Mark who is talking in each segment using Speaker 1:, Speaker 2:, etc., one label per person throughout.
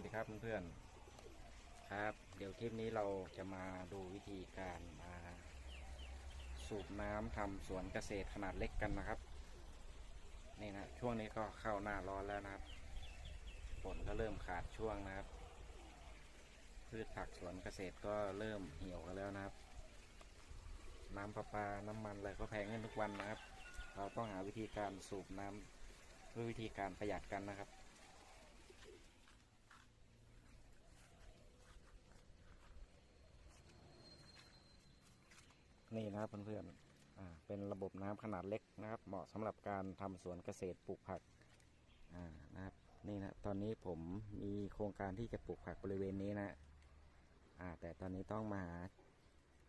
Speaker 1: วัสดีครับเพื่อนๆครับ เดี๋ยวคลิปนี้เราจะมาดูวิธีการมาสูบน้ำทำสวนเกษตรขนาดเล็กกันนะครับนี่นะช่วงนี้ก็เข้าหน้าร้อนแล้วนะครับฝนก็เริ่มขาดช่วงนะครับ พืชผักสวนเกษตรก็เริ่มเหี่ยวกันแล้วนะครับ น้ำประปาน้ำมันอะไรก็แพงขึ้นทุกวันนะครับ เราต้องหาวิธีการสูบน้ำด้วยวิธีการประหยัดกันนะครับ นี่นะครับเพื่อนๆเป็นระบบน้ำขนาดเล็กนะครับ เหมาะสำหรับการทำสวนเกษตรปลูกผักนะครับนี่นะตอนนี้ผมมีโครงการที่จะปลูกผักบริเวณนี้นะแต่ตอนนี้ต้องมา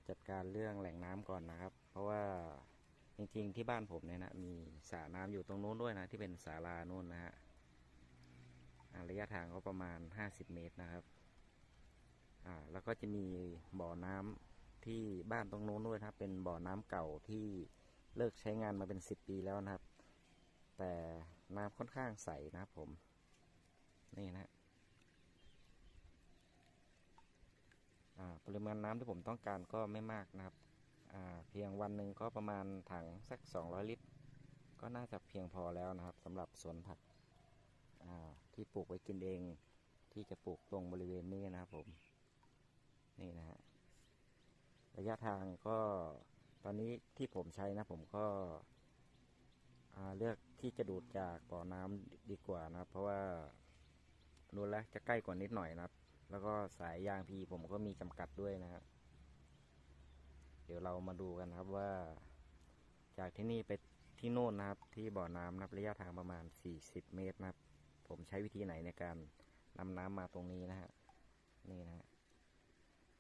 Speaker 1: จัดการเรื่องแหล่งน้ำก่อนนะครับ เพราะว่าจริงๆที่บ้านผมเนี่ยนะมีสระน้ำอยู่ตรงนู้นด้วยนะที่เป็นศาลาโน่นนะฮะระยะทางก็ประมาณ 50 เมตรนะครับ อ่า แล้วก็จะมีบ่อน้ำ ที่บ้านตรงโน้นด้วยนะครับ เป็นบ่อน้ำเก่าที่เลิกใช้งานมาเป็นสิบปีแล้วนะครับ แต่น้ำค่อนข้างใสนะครับผม นี่นะปริมาณน้ำที่ผมต้องการก็ไม่มากนะครับ เพียงวันหนึ่งก็ประมาณถังสัก 200 ลิตร ก็น่าจะเพียงพอแล้วนะครับสำหรับสวนผักที่ปลูกไว้กินเอง ที่จะปลูกตรงบริเวณนี้นะครับผม นี่นะฮะ ระยะทางก็ตอนนี้ที่ผมใช้นะ ผมก็เลือกที่จะดูดจากบ่อน้ำดีกว่านะครับ เพราะว่าดูแล้วจะใกล้กว่านิดหน่อยนะครับ แล้วก็สายยางพีผมก็มีจำกัดด้วยนะครับเดี๋ยวเรามาดูกันครับว่า จากที่นี่ไปที่โน่นนะครับ ที่บ่อน้ำนะครับระยะทางประมาณ 40 เมตรนะครับ ผมใช้วิธีไหนในการนำน้ำมาตรงนี้นะฮะนี่นะฮะ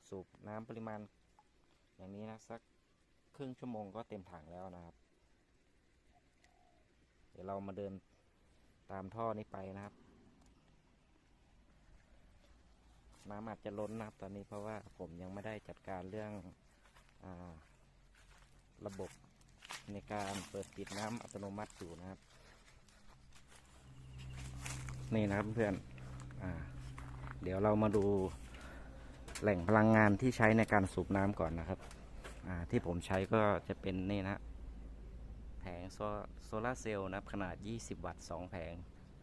Speaker 1: สูบน้ำปริมาณ อย่างนี้นะสักครึ่งชั่วโมงก็เต็มถังแล้วนะครับ เดี๋ยวเรามาเดินตามท่อนี้ไปนะครับ น้ำอาจจะล้นนะครับตอนนี้เพราะว่าผมยังไม่ได้จัดการเรื่องอระบบในการเปิดปิดน้ำอัตโนมัติอยู่นะครับ นี่นะครับเพื่อนอเดี๋ยวเรามาดู แหล่งพลังงานที่ใช้ในการสูบน้ำก่อนนะครับอ่าที่ผมใช้ก็จะเป็นนี่นะแผงโซโซลาเซลล์นะครับขนาด 20 วัตต์ 2 แผง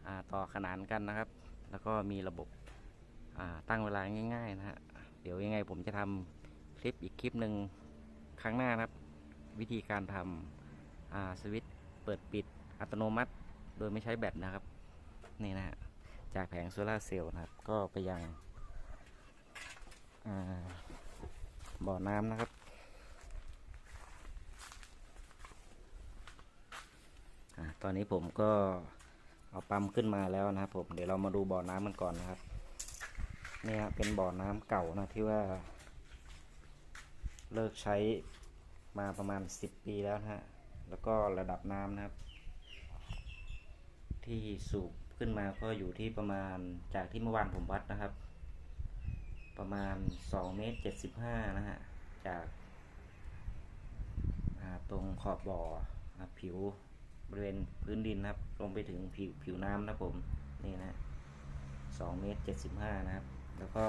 Speaker 1: อ่าต่อขนานกันนะครับ แล้วก็มีระบบอ่าตั้งเวลาง่ายๆนะฮะเดี๋ยวยังไงผมจะทำคลิปอีกคลิปหนึ่งครั้งหน้านะครับ วิธีการทำอ่าสวิตช์เปิดปิดอัตโนมัติ โดยไม่ใช้แบตนะครับ นี่นะฮะจากแผงโซลาเซลล์นะครับ ก็ไปยัง บ่อน้ำนะครับอตอนนี้ผมก็เอาปั๊มขึ้นมาแล้วนะครับผม เดี๋ยวเรามาดูบ่อน้ำมันก่อนนะครับเนี่ยเป็นบ่อน้ำเก่านะที่ว่า เลิกใช้มาประมาณ 10 ปีแล้วนะฮะ แล้วก็ระดับน้ำนะครับ ที่สูบขึ้นมาก็อยู่ที่ประมาณจากที่เมื่อวานผมวัดนะครับ ประมาณ2เมตร75นะฮะ จากาตรงขอบบ่อผิวบริเวณพื้นดินนะครับ ลงไปถึงผิวผิวน้ำนะผม นี่นะ2เมตร75นะครับ แล้วก็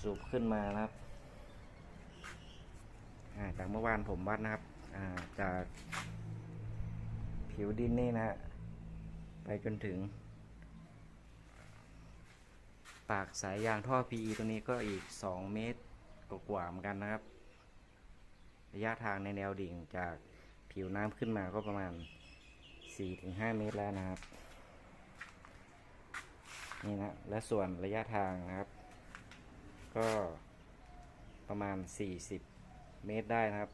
Speaker 1: สูบขึ้นมานะครับจากเมื่อวานผมวัดนะครับาจากผิวดินนี่นะ ไปจนถึง ปากสายยางท่อ PE ตัวนี้ก็อีก 2 เมตรกว่าเหมือนกันนะครับ ระยะทางในแนวดิ่งจากผิวน้ำขึ้นมาก็ประมาณ 4-5 เมตรแล้วนะครับ นี่นะ และส่วนระยะทางนะครับ ก็ประมาณ 40 เมตรได้นะครับ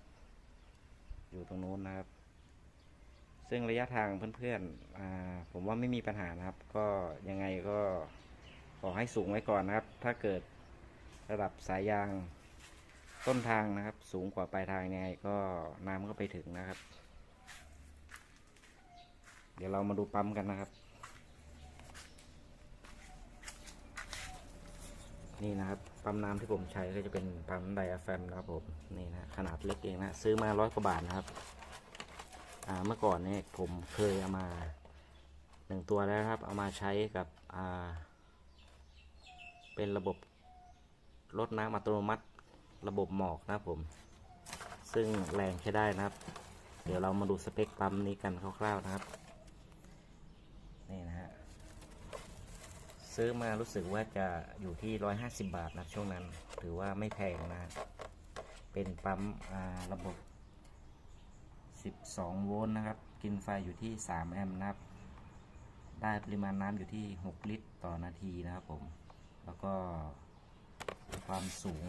Speaker 1: อยู่ตรงนู้นนะครับซึ่งระยะทางเพื่อนๆผมว่าไม่มีปัญหานะครับ ก็ยังไงก็ อให้สูงไว้ก่อนนะครับ ถ้าเกิดระดับสายยางต้นทางนะครับ สูงกว่าปลายทางยังไงก็น้ำก็ไปถึงนะครับ เดี๋ยวเรามาดูปั๊มกันนะครับ นี่นะครับปั๊มน้ำที่ผมใช้ก็จะเป็นปั๊มไดอะแฟมนะครับผมนี่นะขนาดเล็กเองนะซื้อมาร้อยกว่าบาทนะครับเมื่อก่อนเนี่ยผมเคยเอามาหนึ่งตัวแล้วครับ เอามาใช้กับอ่า เป็นระบบรดน้ำอัตโนมัติระบบหมอกนะผม ซึ่งแรงใช้ได้นะครับ เดี๋ยวเรามาดูสเปคปั๊มนี้กันคร่าวๆนะครับ นี่นะฮะ ซื้อมารู้สึกว่าจะอยู่ที่ 150 บาทนะช่วงนั้น ถือว่าไม่แพงนะ เป็นปั๊มระบบ 12 โวลต์นะครับ กินไฟอยู่ที่ 3 แอมป์นะครับ ได้ปริมาณน้ำอยู่ที่ 6 ลิตรต่อนาทีนะครับผม แล้วก็ความสูง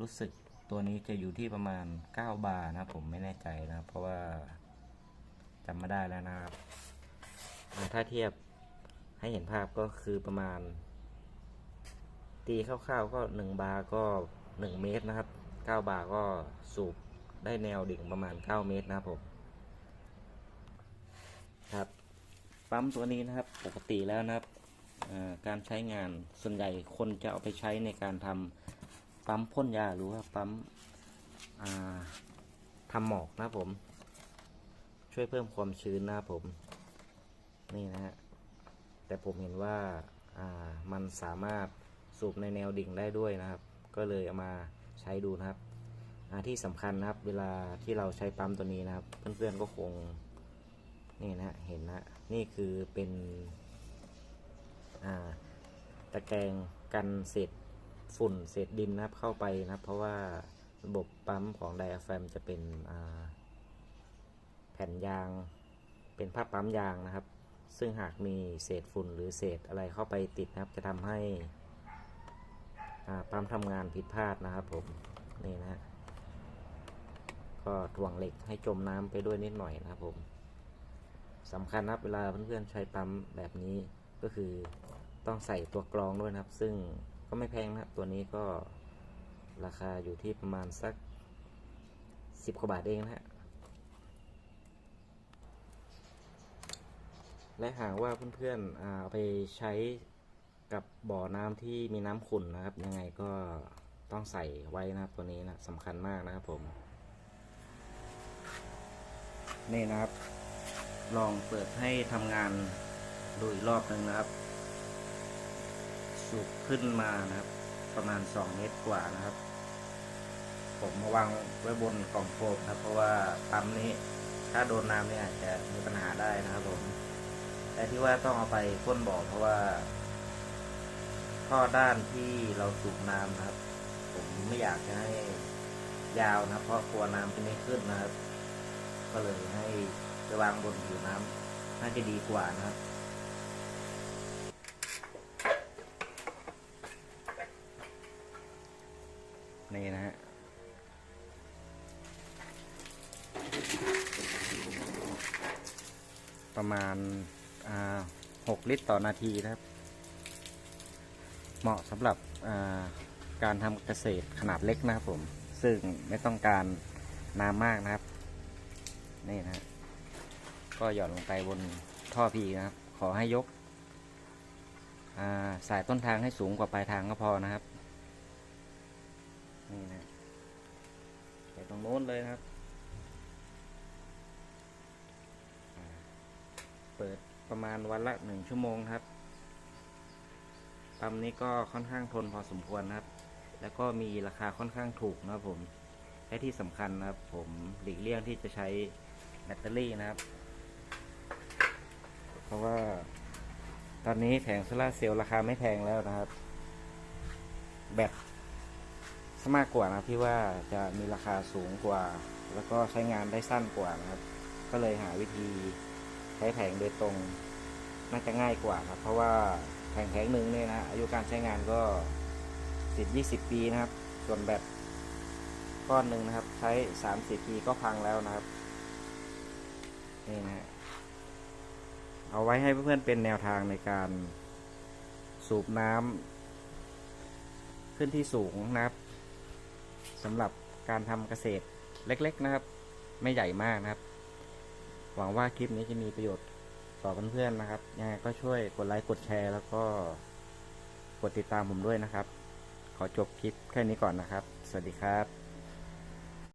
Speaker 1: รู้สึกตัวนี้จะอยู่ที่ประมาณ 9 บาร์นะผมไม่แน่ใจนะ เพราะว่าจำไม่ได้แล้วนะครับ ถ้าเทียบให้เห็นภาพก็คือประมาณ ตีคร่าวๆก็ 1 บาร์ก็ 1 เมตรนะครับ 9 บาร์ก็สูบได้แนวดิ่งประมาณ 9 เมตรนะครับผมครับ ปั๊มตัวนี้นะครับปกติแล้วนะครับ การใช้งานส่วนใหญ่คนจะเอาไปใช้ในการทำปั๊มพ่นยาหรือว่าปั๊มอ่าทำหมอกนะผม ช่วยเพิ่มความชื้นนะผม นี่นะฮะแต่ผมเห็นว่าามันสามารถสูบในแนวดิ่งได้ด้วยนะครับ ก็เลยเอามาใช้ดูนะครับที่สำคัญนะครับ เวลาที่เราใช้ปั๊มตัวนี้นะครับ เพื่อนๆก็คงนี่นะเห็นนะนี่คือเป็น ตะแกรงกันเศษฝุ่นเศษดินนะครับเข้าไปนะครับ เพราะว่าระบบปั๊มของไดอะแฟมจะเป็นแผ่นยาง เป็นผ้าปั๊มยางนะครับ ซึ่งหากมีเศษฝุ่นหรือเศษอะไรเข้าไปติดนะครับ จะทำให้ปั๊มทำงานผิดพลาดนะครับผมนี่นะฮะก็ถ่วงเหล็กให้จมน้ำไปด้วยนิดหน่อยนะครับผมสำคัญนะเวลาเพื่อนๆใช้ปั๊มแบบนี้ ก็คือต้องใส่ตัวกรองด้วยนะครับ ซึ่งก็ไม่แพงนะครับ ตัวนี้ก็ราคาอยู่ที่ประมาณสักสิบกว่าบาทเองนะฮะ และหากว่าเพื่อนๆเอาไปใช้กับบ่อน้ำที่มีน้ำขุ่นนะครับ ยังไงก็ต้องใส่ไว้นะครับตัวนี้นะสำคัญมากนะครับผม นี่นะครับ ลองเปิดให้ทำงาน ดูอีกรอบหนึ่งนะครับ สูบขึ้นมานะครับ ประมาณ 2 เมตรกว่านะครับ ผมมาวางไว้บนกล่องโฟมนะครับเพราะว่าปั๊มนี้ถ้าโดนน้ำเนี่ยอาจจะมีปัญหาได้นะครับผมแต่ที่ว่าต้องเอาไปพ่นบ่อเพราะว่าข้อด้านที่เราสูบน้ำนะครับ ผมไม่อยากจะให้ยาวนะเพราะกลัวน้ำจะไม่ขึ้นนะครับ ก็เลยให้ไปวางบนผิวน้ำน่าจะดีกว่านะครับ นี่นะฮะประมาณาหกลิตรต่อนาทีนะครับ เหมาะสำหรับาการทำเกษตรขนาดเล็กนะครับผม ซึ่งไม่ต้องการน้ำมากนะครับ นี่นะ ก็หย่อนลงไปบนท่อพีนะครับ ขอให้ยกาสายต้นทางให้สูงกว่าปลายทางก็พอนะครับ นี่นะไปตรงโน้นเลยครับ เปิดประมาณวันละหนึ่งชั่วโมงครับปั๊มนี้ก็ค่อนข้างทนพอสมควรครับ แล้วก็มีราคาค่อนข้างถูกนะครับผมและที่สำคัญนะครับ ผมหลีกเลี่ยงที่จะใช้แบตเตอรี่นะครับ เพราะว่าตอนนี้แผงโซลาเซลล์ราคาไม่แพงแล้วนะครับ แบต มากกว่านะที่ว่าจะมีราคาสูงกว่า แล้วก็ใช้งานได้สั้นกว่านะครับ ก็เลยหาวิธีใช้แผงโดยตรงน่าจะง่ายกว่านะครับ เพราะว่าแผงแผงหนึ่งเนี่ยนะอายุการใช้งานก็สิบยี่สิบปีนะครับ ส่วนแบตก้อนหนึ่งนะครับ ใช้สามสิบปีก็พังแล้วนะครับนี่นะฮะเอาไว้ให้เพื่อนๆเป็นแนวทางในการสูบน้ำขึ้นที่สูงนะครับ สำหรับการทำเกษตรเล็ก ๆนะครับ ไม่ใหญ่มากนะครับ หวังว่าคลิปนี้จะมีประโยชน์ต่อเพื่อนๆนะครับยังไงก็ช่วยกดไลค์กดแชร์ แล้วก็กดติดตามผมด้วยนะครับ ขอจบคลิปแค่นี้ก่อนนะครับ สวัสดีครับ